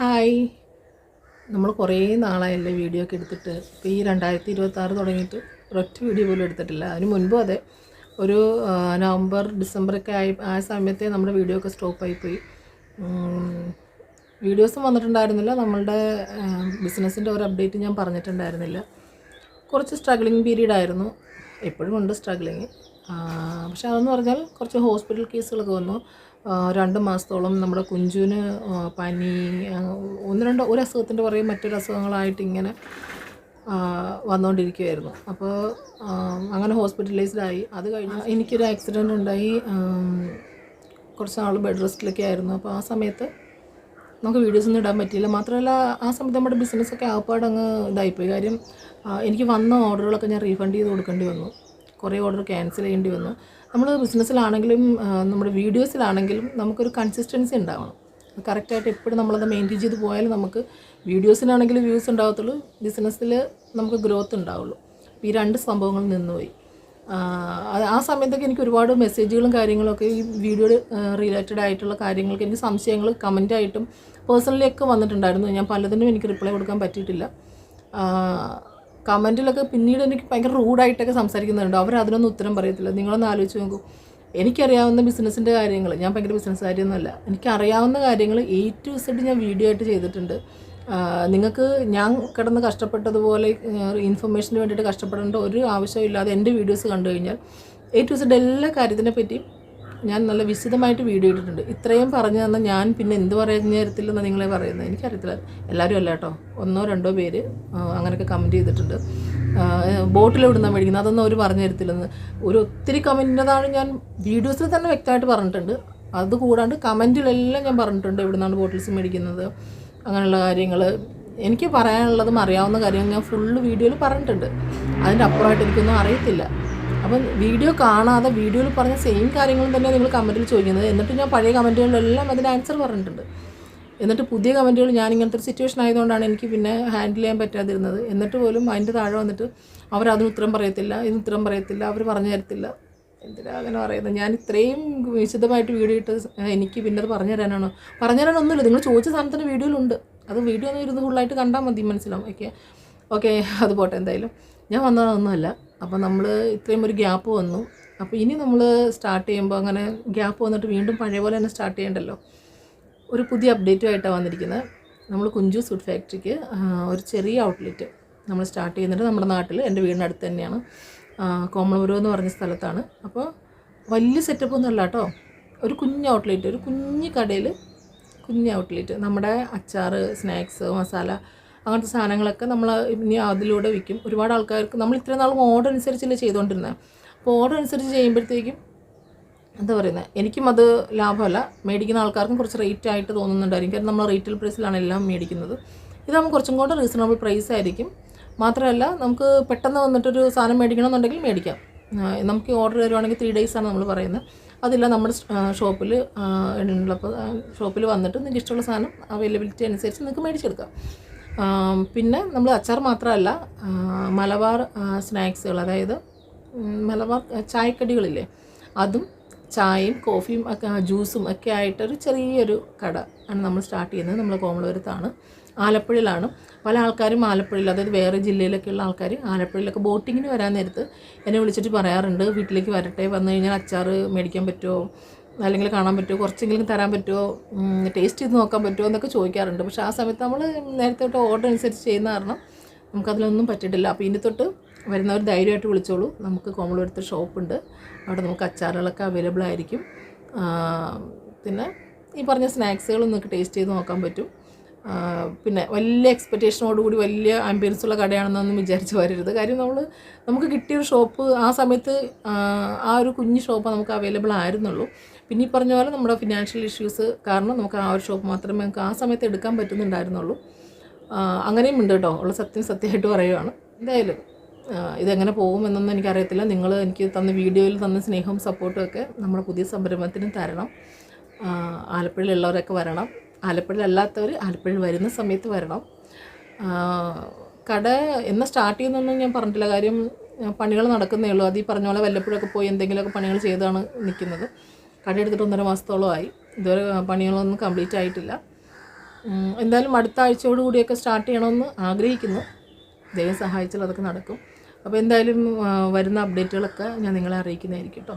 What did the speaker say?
Hi. നമ്മൾ കുറേ നാളായല്ലേ video ഒക്കെ എടുത്തിട്ട് ഇപ്പോൾ ഈ രണ്ടായിരത്തി ഇരുപത്തി ആറ് തുടങ്ങിയിട്ട് ഒരൊറ്റ വീഡിയോ പോലും എടുത്തിട്ടില്ല. അതിന് മുൻപും അതെ ഒരു നവംബർ ഡിസംബറൊക്കെ ആയി ആ സമയത്തെ നമ്മുടെ വീഡിയോ ഒക്കെ സ്റ്റോപ്പായിപ്പോയി വീഡിയോസും വന്നിട്ടുണ്ടായിരുന്നില്ല. നമ്മളുടെ ബിസിനസ്സിന്റെ ഒരു അപ്ഡേറ്റ് ഞാൻ പറഞ്ഞിട്ടുണ്ടായിരുന്നില്ല. കുറച്ച് സ്ട്രഗ്ലിങ് പീരീഡ് ആയിരുന്നു. എപ്പോഴും ഉണ്ട് സ്ട്രഗ്ലിങ് പക്ഷെ അതെന്ന് പറഞ്ഞാൽ കുറച്ച് ഹോസ്പിറ്റൽ കേസുകളൊക്കെ വന്നു. രണ്ട് മാസത്തോളം നമ്മുടെ കുഞ്ചുവിന് പനി ഒന്ന് രണ്ട് ഒരു അസുഖത്തിന്റെ പുറകെ മറ്റൊരു അസുഖങ്ങളായിട്ട് ഇങ്ങനെ വന്നുകൊണ്ടിരിക്കുമായിരുന്നു അപ്പോൾ അങ്ങനെ ഹോസ്പിറ്റലൈസ്ഡായി അത് കഴിഞ്ഞ് എനിക്കൊരു ആക്സിഡന്റ് ഉണ്ടായി. കുറച്ച് നാൾ ബെഡ് റെസ്റ്റിലൊക്കെ ആയിരുന്നു. അപ്പോൾ ആ സമയത്ത് നമുക്ക് വീഡിയോസ് ഒന്നും ഇടാൻ പറ്റിയില്ല. മാത്രമല്ല ആ സമയത്ത് നമ്മുടെ ബിസിനസ്സൊക്കെ ആപ്പാട് അങ്ങ് ഇതായിപ്പോയി. കാര്യം എനിക്ക് വന്ന ഓർഡറുകളൊക്കെ ഞാൻ റീഫണ്ട് ചെയ്ത് കൊടുക്കേണ്ടി വന്നു. കുറേ ഓർഡർ ക്യാൻസൽ ചെയ്യേണ്ടി വന്നു. നമ്മൾ ബിസിനസ്സിലാണെങ്കിലും നമ്മുടെ വീഡിയോസിലാണെങ്കിലും നമുക്കൊരു കൺസിസ്റ്റൻസി ഉണ്ടാവണം. കറക്റ്റായിട്ട് എപ്പോഴും നമ്മളത് മെയിന്റെയിൻ ചെയ്ത് പോയാലും നമുക്ക് വീഡിയോസിനാണെങ്കിലും വ്യൂസ് ഉണ്ടാകത്തുള്ളൂ ബിസിനസ്സിൽ നമുക്ക് ഗ്രോത്ത് ഉണ്ടാവുള്ളൂ. ഈ രണ്ട് സംഭവങ്ങൾ നിന്നുപോയി. ആ സമയത്തൊക്കെ എനിക്ക് ഒരുപാട് മെസ്സേജുകളും കാര്യങ്ങളൊക്കെ ഈ വീഡിയോ റിലേറ്റഡ് ആയിട്ടുള്ള കാര്യങ്ങൾക്ക് എനിക്ക് സംശയങ്ങൾ കമന്റായിട്ടും പേഴ്സണലി ഒക്കെ വന്നിട്ടുണ്ടായിരുന്നു. ഞാൻ പലതിനും എനിക്ക് റിപ്ലൈ കൊടുക്കാൻ പറ്റിയിട്ടില്ല. കമന്റിലൊക്കെ പിന്നീട് എനിക്ക് ഭയങ്കര റൂഡായിട്ടൊക്കെ സംസാരിക്കുന്നുണ്ട്. അവർ അതിനൊന്നും ഉത്തരം പറയത്തില്ല. നിങ്ങളൊന്ന് ആലോചിച്ച് നോക്കൂ. എനിക്കറിയാവുന്ന ബിസിനസ്സിന്റെ കാര്യങ്ങൾ ഞാൻ ഭയങ്കര ബിസിനസ് കാര്യമൊന്നുമല്ല എനിക്കറിയാവുന്ന കാര്യങ്ങൾ എ ടു സെഡ് ഞാൻ വീഡിയോ ആയിട്ട് ചെയ്തിട്ടുണ്ട്. നിങ്ങൾക്ക് ഞാൻ കിടന്ന് കഷ്ടപ്പെട്ടതുപോലെ ഇൻഫർമേഷന് വേണ്ടിയിട്ട് കഷ്ടപ്പെടേണ്ട ഒരു ആവശ്യമില്ലാതെ എന്റെ വീഡിയോസ് കണ്ടു കഴിഞ്ഞാൽ എ ടു സെഡ് എല്ലാ കാര്യത്തിനെ പറ്റിയും ഞാൻ നല്ല വിശദമായിട്ട് വീഡിയോ ഇട്ടിട്ടുണ്ട്. ഇത്രയും പറഞ്ഞു തന്നാൽ ഞാൻ പിന്നെ എന്ത് പറയുന്ന തരത്തിലെന്ന് നിങ്ങളെ പറയുന്നത് എനിക്കറിയത്തില്ല. എല്ലാവരും അല്ല കേട്ടോ. ഒന്നോ രണ്ടോ പേര് അങ്ങനെയൊക്കെ കമന്റ് ചെയ്തിട്ടുണ്ട്. ബോട്ടിൽ എവിടുന്നാണ് മേടിക്കുന്നത്? അതൊന്നും അവർ പറഞ്ഞു തരത്തില്ലെന്ന്. ഒരു ഒത്തിരി കമന്റിന്റെതാണ് ഞാൻ വീഡിയോസിൽ തന്നെ വ്യക്തമായിട്ട് പറഞ്ഞിട്ടുണ്ട്. അത് കൂടാണ്ട് കമന്റിലെല്ലാം ഞാൻ പറഞ്ഞിട്ടുണ്ട് എവിടുന്നാണ് ബോട്ടിൽസ് മേടിക്കുന്നത് അങ്ങനെയുള്ള കാര്യങ്ങൾ എനിക്ക് പറയാനുള്ളതും അറിയാവുന്ന കാര്യങ്ങൾ ഞാൻ ഫുള്ള് വീഡിയോയിൽ പറഞ്ഞിട്ടുണ്ട്. അതിന്റെ അപ്പുറമായിട്ട് എനിക്കൊന്നും അറിയത്തില്ല. അപ്പം വീഡിയോ കാണാതെ വീഡിയോയിൽ പറഞ്ഞ സെയിം കാര്യങ്ങളും തന്നെ നിങ്ങൾ കമന്റിൽ ചോദിക്കുന്നത്. എന്നിട്ട് ഞാൻ പഴയ കമന്റുകളിലെല്ലാം അതിന്റെ ആൻസർ പറഞ്ഞിട്ടുണ്ട്. എന്നിട്ട് പുതിയ കമന്റുകൾ ഞാൻ ഇങ്ങനത്തെ ഒരു സിറ്റുവേഷൻ ആയതുകൊണ്ടാണ് എനിക്ക് പിന്നെ ഹാൻഡിൽ ചെയ്യാൻ പറ്റാതിരുന്നത്. എന്നിട്ട് പോലും അതിന്റെ താഴെ വന്നിട്ട് അവരതിന് അതിന് ഉത്തരം പറയത്തില്ല ഇതിന് ഉത്തരം പറയത്തില്ല അവർ പറഞ്ഞു തരത്തില്ല. എന്തിനാ അങ്ങനെ പറയുന്നത്? ഞാൻ ഇത്രയും വിശദമായിട്ട് വീഡിയോ ഇട്ട് എനിക്ക് പിന്നെ അത് പറഞ്ഞു തരാനാണോ? പറഞ്ഞു തരാനൊന്നുമില്ല നിങ്ങൾ ചോദിച്ച സാധനത്തിന്റെ വീഡിയോയിലുണ്ട് അത് വീഡിയോ ഒന്ന് ഇരുന്ന് ഫുള്ളായിട്ട് കണ്ടാൽ മതി മനസ്സിലാവും. ഓക്കെ ഓക്കെ അത് പോട്ടെ എന്തായാലും. ഞാൻ വന്നതൊന്നുമല്ല. അപ്പോൾ നമ്മൾ ഇത്രയും ഒരു ഗ്യാപ്പ് വന്നു. അപ്പോൾ ഇനി നമ്മൾ സ്റ്റാർട്ട് ചെയ്യുമ്പോൾ അങ്ങനെ ഗ്യാപ്പ് വന്നിട്ട് വീണ്ടും പഴയ പോലെ തന്നെ സ്റ്റാർട്ട് ചെയ്യണ്ടല്ലോ. ഒരു പുതിയ അപ്ഡേറ്റുമായിട്ടാണ് വന്നിരിക്കുന്നത് നമ്മൾ കുഞ്ചു ഫുഡ് ഫാക്ടറിക്ക് ഒരു ചെറിയ ഔട്ട്ലെറ്റ് നമ്മൾ സ്റ്റാർട്ട് ചെയ്യുന്നുണ്ട് നമ്മുടെ നാട്ടിൽ എന്റെ വീടിനടുത്ത് തന്നെയാണ്. കോമളപുരം എന്ന് പറഞ്ഞ സ്ഥലത്താണ്. അപ്പോൾ വലിയ സെറ്റപ്പ് ഒന്നും അല്ല കേട്ടോ ഒരു കുഞ്ഞ് ഔട്ട്ലെറ്റ് ഒരു കുഞ്ഞ് കടയിൽ കുഞ്ഞ് ഔട്ട്ലെറ്റ് നമ്മുടെ അച്ചാർ സ്നാക്സ് മസാല അങ്ങനത്തെ സാധനങ്ങളൊക്കെ നമ്മൾ ഇനി അതിലൂടെ വിൽക്കും. ഒരുപാട് ആൾക്കാർക്ക് നമ്മൾ ഇത്ര നാളും ഓർഡർ അനുസരിച്ചല്ലേ ചെയ്തുകൊണ്ടിരുന്നത് അപ്പോൾ ഓർഡർ അനുസരിച്ച് ചെയ്യുമ്പോഴത്തേക്കും എന്താ പറയുന്നത് എനിക്കും അത് ലാഭമല്ല. മേടിക്കുന്ന ആൾക്കാർക്കും കുറച്ച് റേറ്റ് ആയിട്ട് തോന്നുന്നുണ്ടായിരിക്കും. കാരണം നമ്മൾ റീറ്റെയിൽ പ്രൈസിലാണ് എല്ലാം മേടിക്കുന്നത്. ഇതാകുമ്പോൾ കുറച്ചും കൂടെ റീസണബിൾ പ്രൈസ് ആയിരിക്കും. മാത്രമല്ല നമുക്ക് പെട്ടെന്ന് വന്നിട്ടൊരു സാധനം മേടിക്കണമെന്നുണ്ടെങ്കിൽ മേടിക്കാം. നമുക്ക് ഓർഡർ തരുവാണെങ്കിൽ ത്രീ ഡേയ്സാണ് നമ്മൾ പറയുന്നത് അതില്ല നമ്മുടെ ഷോപ്പിൽ ഉള്ളപ്പോൾ ഷോപ്പിൽ വന്നിട്ട് നിങ്ങൾക്ക് ഇഷ്ടമുള്ള സാധനം അവൈലബിലിറ്റി അനുസരിച്ച് നിങ്ങൾക്ക് മേടിച്ചെടുക്കാം. പിന്നെ നമ്മൾ അച്ചാർ മാത്രമല്ല മലബാർ സ്നാക്സുകൾ അതായത് മലബാർ ചായക്കടികളില്ലേ അതും ചായയും കോഫിയും ഒക്കെ ജ്യൂസും ഒക്കെ ആയിട്ടൊരു ചെറിയൊരു കട ആണ് നമ്മൾ സ്റ്റാർട്ട് ചെയ്യുന്നത്. നമ്മൾ കോമളപുരത്താണ് ആലപ്പുഴയിലാണ്. പല ആൾക്കാരും ആലപ്പുഴയിൽ അതായത് വേറെ ജില്ലയിലൊക്കെയുള്ള ആൾക്കാർ ആലപ്പുഴയിലൊക്കെ ബോട്ടിങ്ങിന് വരാൻ നേരത്ത് എന്നെ വിളിച്ചിട്ട് പറയാറുണ്ട് വീട്ടിലേക്ക് വരട്ടെ? വന്നു കഴിഞ്ഞാൽ അച്ചാർ മേടിക്കാൻ പറ്റുമോ? അല്ലെങ്കിൽ കാണാൻ പറ്റുമോ? കുറച്ചെങ്കിലും തരാൻ പറ്റുമോ? ടേസ്റ്റ് ചെയ്ത് നോക്കാൻ പറ്റുമോ എന്നൊക്കെ ചോദിക്കാറുണ്ട്. പക്ഷേ ആ സമയത്ത് നമ്മൾ നേരത്തെ തൊട്ട് ഓർഡർ അനുസരിച്ച് ചെയ്യുന്ന കാരണം നമുക്കതിലൊന്നും പറ്റിയിട്ടില്ല. അപ്പോൾ ഇനി തൊട്ട് വരുന്നവർ ധൈര്യമായിട്ട് വിളിച്ചോളൂ. നമുക്ക് കോമളപുരത്ത് ഷോപ്പുണ്ട് അവിടെ നമുക്ക് അച്ചാറുകളൊക്കെ അവൈലബിൾ ആയിരിക്കും. പിന്നെ ഈ പറഞ്ഞ സ്നാക്സുകളൊന്നൊക്കെ ടേസ്റ്റ് ചെയ്ത് നോക്കാൻ പറ്റും. പിന്നെ വലിയ എക്സ്പെക്റ്റേഷനോടുകൂടി വലിയ ആംബിയൻസ് ഉള്ള കടയാണെന്നൊന്നും വിചാരിച്ച് വരരുത്. കാര്യം നമ്മൾ നമുക്ക് കിട്ടിയൊരു ഷോപ്പ് ആ സമയത്ത് ആ, ഒരു കുഞ്ഞ് ഷോപ്പ് നമുക്ക് അവൈലബിൾ ആയിരുന്നുള്ളൂ. പിന്നെ ഈ പറഞ്ഞ പോലെ നമ്മുടെ ഫിനാൻഷ്യൽ ഇഷ്യൂസ് കാരണം നമുക്ക് ആ ഒരു ഷോപ്പ് മാത്രമേ നമുക്ക് ആ സമയത്ത് എടുക്കാൻ പറ്റുന്നുണ്ടായിരുന്നുള്ളൂ. അങ്ങനെയും ഉണ്ട് കേട്ടോ. ഉള്ള സത്യം സത്യമായിട്ട് പറയുവാണ്. എന്തായാലും ഇതെങ്ങനെ പോകുമെന്നൊന്നും എനിക്കറിയത്തില്ല. നിങ്ങൾ എനിക്ക് തന്ന വീഡിയോയിൽ തന്ന സ്നേഹവും സപ്പോർട്ടും ഒക്കെ നമ്മുടെ പുതിയ സംരംഭത്തിന് തരണം. ആലപ്പുഴയിലുള്ളവരൊക്കെ വരണം. ആലപ്പുഴയിലല്ലാത്തവർ ആലപ്പുഴയിൽ വരുന്ന സമയത്ത് വരണം. കട എന്ന സ്റ്റാർട്ട് ചെയ്യുന്നൊന്നും ഞാൻ പറഞ്ഞിട്ടില്ല. കാര്യം പണികൾ നടക്കുന്നേ ഉള്ളൂ. അത് ഈ പറഞ്ഞ പോലെ വല്ലപ്പോഴൊക്കെ പോയി എന്തെങ്കിലുമൊക്കെ പണികൾ ചെയ്താണ് നിൽക്കുന്നത്. കട എടുത്തിട്ട് ഒന്നര മാസത്തോളമായി ഇതുവരെ പണികളൊന്നും കംപ്ലീറ്റ് ആയിട്ടില്ല. എന്തായാലും അടുത്ത ആഴ്ചയോട് കൂടിയൊക്കെ സ്റ്റാർട്ട് ചെയ്യണമെന്ന് ആഗ്രഹിക്കുന്നു. ദൈവം സഹായിച്ചാൽ അതൊക്കെ നടക്കും. അപ്പോൾ എന്തായാലും വരുന്ന അപ്ഡേറ്റുകളൊക്കെ ഞാൻ നിങ്ങളെ അറിയിക്കുന്നതായിരിക്കും കേട്ടോ.